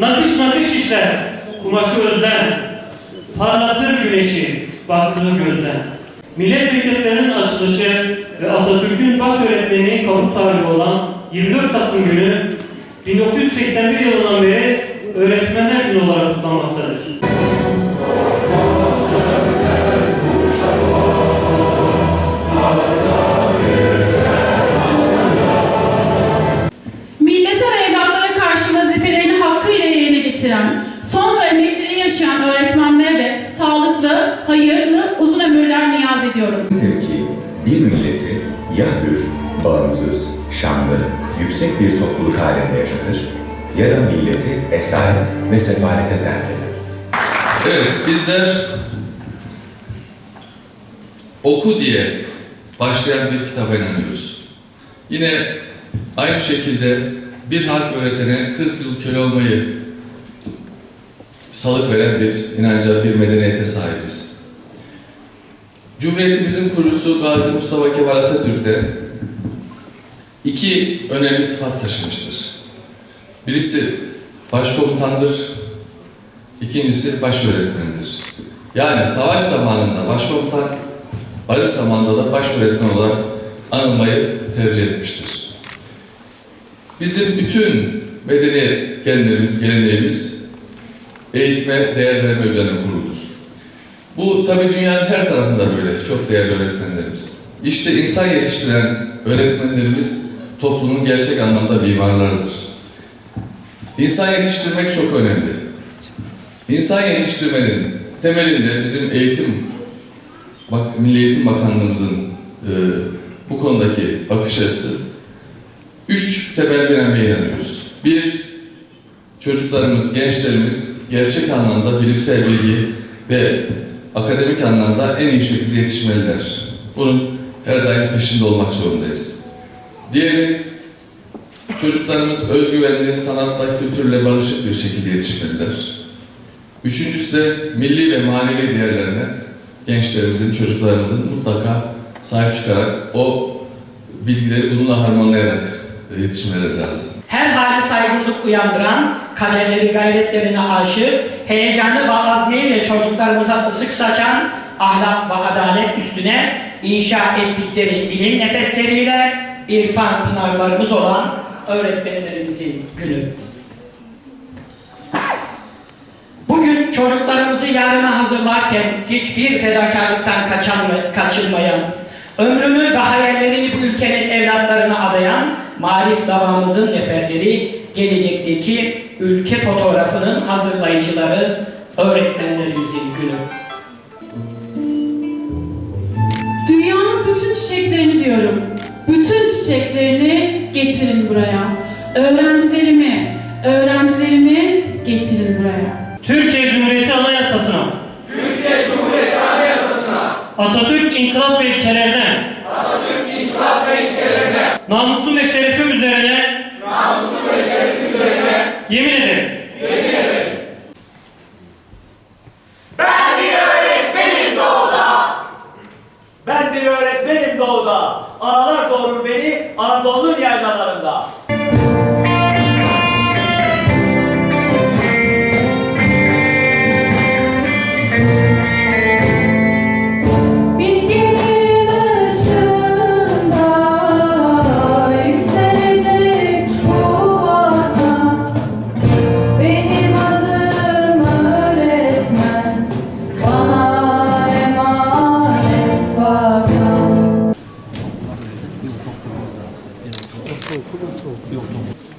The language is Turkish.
Nakış nakış işler, kumaşı özden, parlatır güneşi, baktığı gözden. Millet Mektepleri'nin açılışı ve Atatürk'ün baş öğretmeni kabul tarihi olan 24 Kasım günü 1981 yılından beri Öğretmenler Günü olarak kutlanmaktadır. Millete öğretmenlere de sağlıklı, hayırlı, uzun ömürler niyaz ediyorum. ki bir milleti ya hür, bağımsız, şanlı, yüksek bir topluluk halinde yaşatır ya da milleti esaret ve sefalete terk eder. Evet, bizler oku diye başlayan bir kitaba inanıyoruz. Yine aynı şekilde bir harf öğretene 40 yıl köle olmayı salık veren bir inanca, bir medeniyete sahibiz. Cumhuriyetimizin kurucusu Gazi Mustafa Kemal Atatürk de iki önemli sıfat taşımıştır. Birisi başkomutandır, İkincisi baş öğretmendir. Yani savaş zamanında başkomutan, barış zamanında da baş öğretmen olarak anılmayı tercih etmiştir. Bizim bütün medeniyet genlerimiz, geleneğimiz eğitime değer verme üzerine kuruludur. Bu tabi dünyanın her tarafında böyle çok değerli öğretmenlerimiz. İşte insan yetiştiren öğretmenlerimiz toplumun gerçek anlamda mimarlarıdır. İnsan yetiştirmek çok önemli. İnsan yetiştirmenin temelinde bizim eğitim, bak, Milli Eğitim Bakanlığımızın e, bu konudaki bakış açısı üç temel dinamiğe inanıyoruz. Bir, çocuklarımız, gençlerimiz gerçek anlamda bilimsel bilgi ve akademik anlamda en iyi şekilde yetişmeliler. Bunun her daim peşinde olmak zorundayız. Diğeri, çocuklarımız özgüvenli, sanatla, kültürle barışık bir şekilde yetişmeliler. Üçüncüsü de milli ve manevi değerlerine gençlerimizin, çocuklarımızın mutlaka sahip çıkarak o bilgileri bununla harmanlayarak yetişmeleri lazım. her hale saygınlık uyandıran, kaderleri gayretlerine aşık, heyecanı ve azmiyle çocuklarımıza ışık saçan, ahlak ve adalet üstüne inşa ettikleri ilim nefesleriyle irfan pınarlarımız olan öğretmenlerimizin günü. Bugün çocuklarımızı yarına hazırlarken hiçbir fedakarlıktan kaçan kaçınmayan, ömrünü ve hayallerini bu ülkenin evlatlarına adayan marif davamızın neferleri, gelecekteki ülke fotoğrafının hazırlayıcıları, öğretmenlerimizin günü. Dünyanın bütün çiçeklerini diyorum. Bütün çiçeklerini getirin buraya. Öğrencilerimi, öğrencilerimi getirin buraya. Türkiye Cumhuriyeti Anayasası'na Türkiye Cumhuriyeti Anayasası'na Atatürk İnkılap ve ilkelerinden Atatürk İnkılap ve ilkelerinden Namusum ve şerefim üzerine Yemin ederim. Yemin ederim. Ben bir öğretmenim doğuda. Ben bir öğretmenim doğuda. Analar doğurur beni Anadolu'nun yaylalarında. 이것도 그것도 이것도